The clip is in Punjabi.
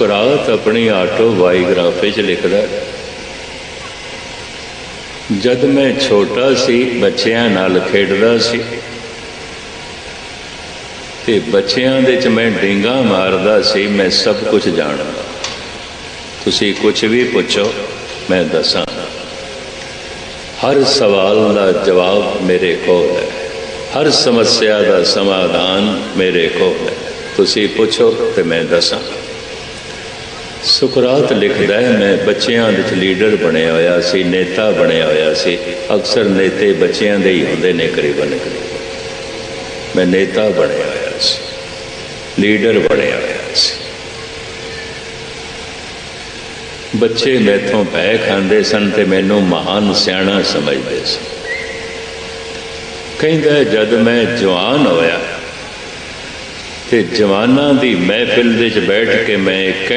ਸੁਕਰਾਤ ਆਪਣੀ ਆਟੋਬਾਇਓਗ੍ਰਾਫੀ 'ਚ ਲਿਖਦਾ ਜਦ ਮੈਂ ਛੋਟਾ ਸੀ, ਬੱਚਿਆਂ ਨਾਲ ਖੇਡਦਾ ਸੀ। ਤੇ ਬੱਚਿਆਂ ਦੇ ਚ ਮੈਂ ਡਿੰਗਾ ਮਾਰਦਾ ਸੀ, ਮੈਂ ਸਭ ਕੁਝ ਜਾਣਦਾ। ਤੁਸੀਂ ਕੁਝ ਵੀ ਪੁੱਛੋ, ਮੈਂ ਦੱਸਾਂ ਹਰ ਸਵਾਲ ਦਾ ਜਵਾਬ ਮੇਰੇ ਕੋਲ ਹੈ। ਹਰ ਸਮੱਸਿਆ ਦਾ ਸਮਾਧਾਨ ਮੇਰੇ ਕੋਲ ਹੈ। ਤੁਸੀਂ ਪੁੱਛੋ ਤੇ ਮੈਂ ਦੱਸਾਂ ਸੁਕਰਾਤ ਲਿਖਦਾ ਹੈ, ਮੈਂ ਬੱਚਿਆਂ ਵਿੱਚ ਲੀਡਰ ਬਣਿਆ ਹੋਇਆ ਸੀ, ਨੇਤਾ ਬਣਿਆ ਹੋਇਆ ਸੀ। ਅਕਸਰ ਨੇਤੇ ਬੱਚਿਆਂ ਦੇ ਹੀ ਹੁੰਦੇ ਨੇ, ਕਰੀਬਨ। ਕਰੀਬ ਮੈਂ ਨੇਤਾ ਬਣਿਆ ਹੋਇਆ ਸੀ, ਲੀਡਰ ਬਣਿਆ ਹੋਇਆ ਸੀ। ਬੱਚੇ ਮੈਥੋਂ ਪੈ ਖਾਂਦੇ ਸਨ ਤੇ ਮੈਨੂੰ ਮਹਾਨ ਸਿਆਣਾ ਸਮਝਦੇ ਸੀ। ਕਹਿੰਦਾ, ਜਦ ਮੈਂ ਜਵਾਨ ਹੋਇਆ ਤੇ ਜਵਾਨਾਂ ਦੀ ਮਹਿਫਿਲ ਦੇ ਵਿੱਚ ਬੈਠ ਕੇ ਮੈਂ ਇੱਕ